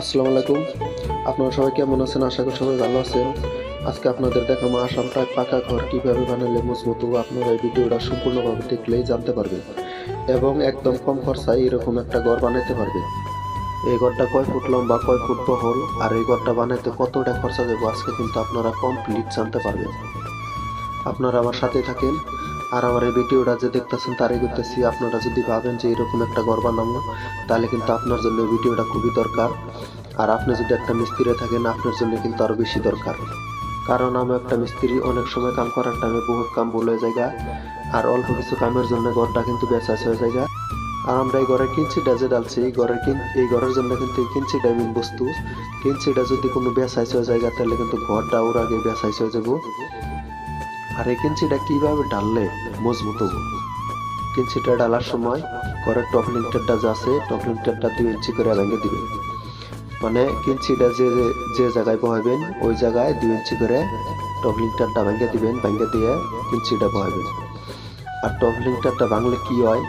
আসসালামু আলাইকুম। আপনারা সবাই কেমন আছেন? আশা করি সবাই ভালো আছেন। আজকে আপনাদের দেখাবো আসাম প্রায় পাকা ঘর কীভাবে বানালে মজবুত আপনারা এই ভিডিওটা সম্পূর্ণভাবে দেখলেই জানতে পারবেন এবং একদম কম খরচায় এরকম একটা ঘর বানাইতে পারবেন। এই ঘরটা কয় ফুট লম্বা, কয় ফুট বহল? আর এই ঘরটা বানাইতে কতটা খরচা দেবো? আজকে কিন্তু আপনারা কমপ্লিট জানতে পারবেন। আপনারা আমার সাথে থাকেন। আর আমার এই ভিডিওটা যে দেখতেছেন তারই করতেছি আপনারা যদি ভাবেন যে এরকম একটা ঘর বানাবো তাহলে কিন্তু আপনার জন্য ভিডিওটা খুবই দরকার। আর আপনি যদি একটা মিস্ত্রি থাকেন, আপনার জন্য কিন্তু আরও বেশি দরকার। কারণ আমি একটা মিস্ত্রি, অনেক সময় কাম করার টাইমে বহুত কাম বলে জায়গা। আর অল্প কিছু কামের জন্য ঘরটা কিন্তু বেচা হয়ে জায়গা। আর আমরা এই ঘরের কিঞ্চিটা যে ডালছি এই ঘরের এই ঘরের জন্য কিন্তু এই কিঞ্চিটা মেন বস্তু। কিঞ্চিটা যদি কোনো বেসাইছ হয়ে জায়গা, তাহলে কিন্তু ঘরটা ওর আগে বেসাইছ হয়ে যাব। আর এই কিঞ্চিটা কীভাবে ডাললে মজবুত হব? কিঞ্চিটা ডালার সময় ঘরের টপ লিঙ্কটারটা যা আছে টপ লিঙ্কটারটা দুই ইঞ্চি করে ভেঙে দিবেন মানে কিঞ্চিটা যে যে- জায়গায় বহাবেন ওই জায়গায় দুই ইঞ্চি করে টপ লিঙ্কটারটা ভেঙে দিবেন, ভেঙে দিয়ে কিঞ্চিটা বহাবেন আর টপ লিঙ্কটারটা ভাঙলে কি হয়?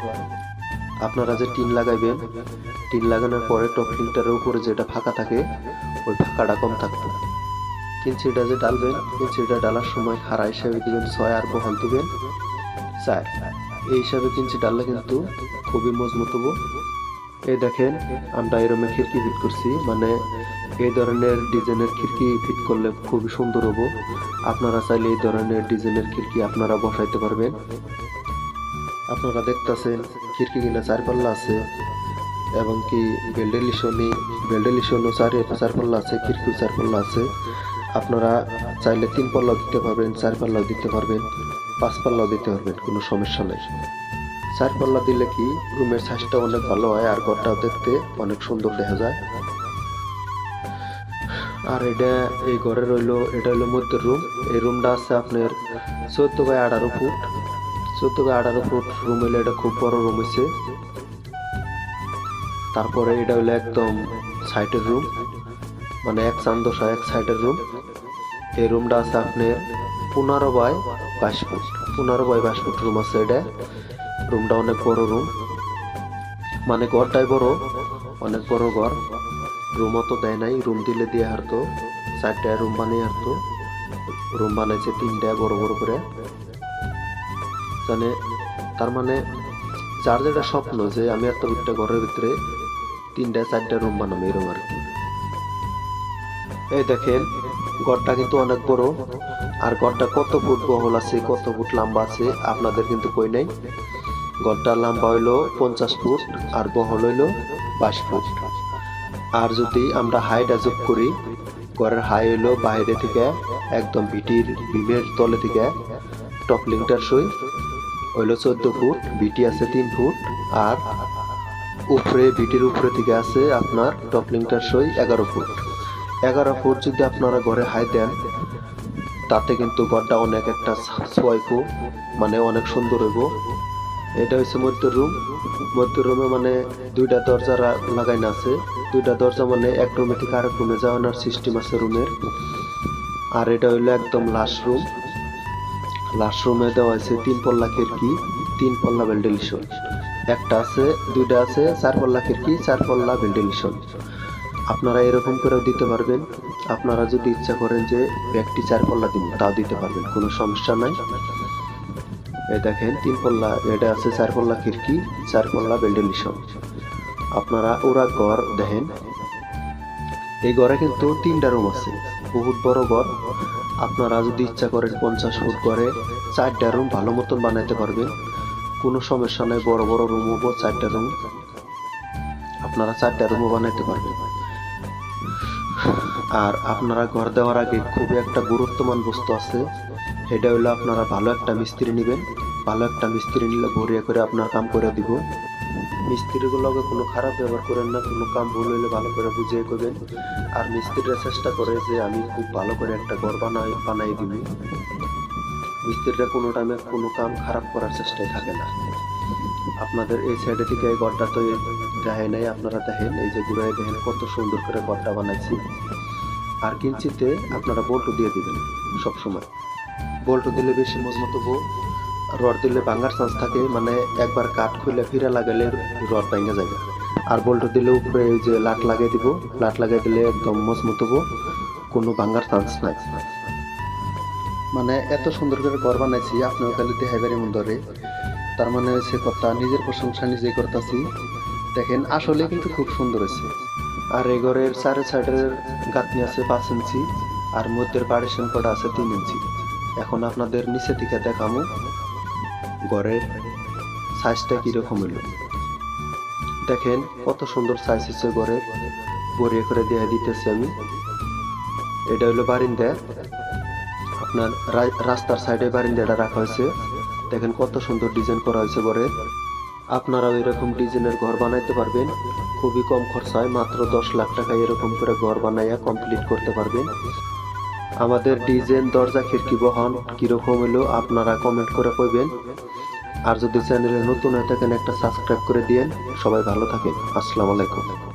আপনারা যে টিন লাগাইবেন, টিন লাগানোর পরে টপ লিঙ্কটারের উপরে যেটা ফাঁকা থাকে, ওই ফাঁকাটা কম থাকতো কিঞ্চিটা যে ডালবেন কিঞ্চিটা ডালার সময় খাড়া হিসাবে দিবেন ছয় আর বহাল দিবেন। চার এই হিসাবে কিঞ্চি ডাললে কিন্তু খুবই মজবুত হব। এই দেখেন, আমরা এরমে খিড়কি ফিট করছি মানে এই ধরনের ডিজাইনের খিড়কি ফিট করলে খুবই সুন্দর হব। আপনারা চাইলে এই ধরনের ডিজাইনের খিড়কি আপনারা বসাইতে পারবেন। আপনারা দেখতেছেন খিড়কি কিনা চার পাল্লা আছে, এবং কি বেল্ডেলিশনই বেল্ডেলিশনও চার চার পাল্লা আছে, খিড়কিও চার পাল্লা আছে। আপনারা চাইলে তিন পাল্লাও দিতে পারবেন, চার পাল্লাও দিতে পারবেন, পাঁচ পাল্লাও দিতে পারবেন, কোনো সমস্যা নেই। চার পাল্লা দিলে কি রুমের সাইজটা অনেক ভালো হয় আর ঘরটাও দেখতে অনেক সুন্দর দেখা যায়। আর এটা এই ঘরে রইল, এটা হলো মধ্যের রুম। এই রুমটা আছে আপনার চোদ্দ বাই আঠারো ফুট। চোদ্দ বাই আঠারো ফুট রুম হইলে, এটা খুব বড় রুম হয়েছে তারপরে এটা হলো একদম সাইডের রুম। মানে এক চান্দশা এক সাইডের রুম এই রুমটা আছে আপনার পনেরো বাই বাইশ ফুট। পনেরো বাই বাইশ ফুট রুম আছে এটা। রুমটা অনেক বড় রুম মানে ঘরটাই বড়, অনেক বড় ঘর। রুমও তো দেয় নাই রুম দিলে দিয়ে হারতো চারটা রুম বানিয়ে হারতো রুম বানাইছে তিনটা বড় বড় করে। জানে, তার মানে যার যেটা স্বপ্ন যে আমি এত একটা ঘরের ভিতরে তিনটা, চারটা রুম বানাবো, এরকম আর কি। এই দেখেন, ঘরটা কিন্তু অনেক বড়। আর ঘরটা কত ফুট বহল আছে, কত ফুট লম্বা আছে, আপনাদের কিন্তু কই নাই। ঘরটা লম্বা হইল পঞ্চাশ ফুট আর বহল হইল বাইশ ফুট। আর যদি আমরা হাইট যোগ করি, ঘরের হাই হইল বাইরে থেকে একদম ভিটির, বিমের তলে থেকে টপ লিংটার সই। হইল চোদ্দ ফুট বিটি আছে তিন ফুট আর উপরে বিটির উপরে থেকে আছে আপনার টপ লিংটার সই এগারো ফুট। এগারো ফুট যদি আপনারা ঘরে হাই দেন, তাতে কিন্তু ঘরটা অনেক একটা ফুট মানে অনেক সুন্দর হইব। এটা হচ্ছে মধ্য রুম। মধ্য রুমে মানে দুইটা দরজা লাগাইনা আছে। দুইটা দরজা মানে এক রুমে থেকে আরেক রুমে যাওয়ানোর সিস্টেম আছে রুমের। আর এটা হইল একদম লাস্ট রুম লাস্ট রুমে দেওয়া আছে তিন পল্লা খিড়কি, তিন পল্লা ভেন্টিলেশন একটা আছে, দুইটা আছে, চার পল্লা খিড়কি, চার পল্লা ভেন্টিলেশন আপনারা এরকম করেও দিতে পারবেন। আপনারা যদি ইচ্ছা করেন যে ব্যক্তি চার পল্লা দিব, তাও দিতে পারবেন, কোনো সমস্যা নাই। এই দেখেন, তিন পল্লা, এটা আছে চার পল্লা খিড়কি, চার পল্লা ভেন্টিলেশন আপনারা ওরা ঘর দেখেন। এই ঘরে কিন্তু তিনটা রুম আছে, বহুত বড় ঘর। আপনারা যদি ইচ্ছা করেন পঞ্চাশ ফুট ঘরে চারটা রুম ভালো মতন বানাইতে পারবেন। কোনো সমস্যা নাই, বড় বড় রুম হব, চারটা রুম আপনারা চারটা রুমও বানাইতে পারবেন। আর আপনারা ঘর দেওয়ার আগে খুবই একটা গুরুত্বমান বস্তু আছে। এটা হলো আপনারা ভালো একটা মিস্ত্রি নেবেন। ভালো একটা মিস্ত্রি নিলে ভরিয়া করে আপনার কাম করে দিব। মিস্ত্রিগুলোকে কোনো খারাপ ব্যবহার করেন না, কোনো কাম ভুল হইলে ভালো করে বুঝিয়ে করবেন। আর মিস্ত্রিরা চেষ্টা করে যে আমি খুব ভালো করে একটা ঘর বানাই বানাই দিব। মিস্ত্রিরা কোনো টাইমে কোনো কাম খারাপ করার চেষ্টায় থাকে না। আপনাদের এই সাইডে থেকে এই ঘরটা তো দেখে নাই আপনারা দেখেন, এই যে ঘুরাই দেখেন কত সুন্দর করে ঘরটা বানাইছি। আর কিঞ্চিতে আপনারা বল্টু দিয়ে দিবেন সব সময় বল্টু দিলে বেশি মজবুত হব, রড দিলে ভাঙার চান্স থাকে মানে একবার কাঠ খুলে ফিরে লাগালে রড ভেঙে যাবে আর বল্টু দিলে উপরে এই যে লাট লাগিয়ে দিব, লাট লাগিয়ে দিলে একদম মজবুত হব, কোনো ভাঙার চান্স নাই। মানে এত সুন্দর করে ঘর বানাইছি আপনার খালি দেখাইবারি মন্দরে তার মানে হচ্ছে কথা, নিজের প্রশংসা নিজেই করতেছি। দেখেন আসলে কিন্তু খুব সুন্দর হয়েছে। আর এই ঘরের চারে সাইডের গাঁথনি আছে পাঁচ ইঞ্চি, আর মধ্যের পার্টিশন করা আছে তিন ইঞ্চি। এখন আপনাদের নিচে থেকে দেখামো, ঘরের সাইজটা কীরকম হলো দেখেন কত সুন্দর সাইজ হচ্ছে ঘরের। বড়িয়ে করে দিয়ে দিতেছি আমি। এটা হলো বারিন্দা। আপনার রাস্তার সাইডে বারিন্দাটা রাখা হয়েছে দেখেন কত সুন্দর ডিজাইন করা হয়েছে ঘরের। আপনারাও এরকম ডিজাইনের ঘর বানাইতে পারবেন। খুবই কম খরচায় মাত্র দশ লাখ টাকায় এরকম করে ঘর বানাইয়া কমপ্লিট করতে পারবেন। আমাদের ডিজাইন দরজা খিড়কি বহন কীরকম হলো আপনারা কমেন্ট করে কইবেন। আর যদি চ্যানেলে নতুন হয়ে থাকেন একটা সাবস্ক্রাইব করে দিয়েন। সবাই ভালো থাকেন। আসসালামু আলাইকুম।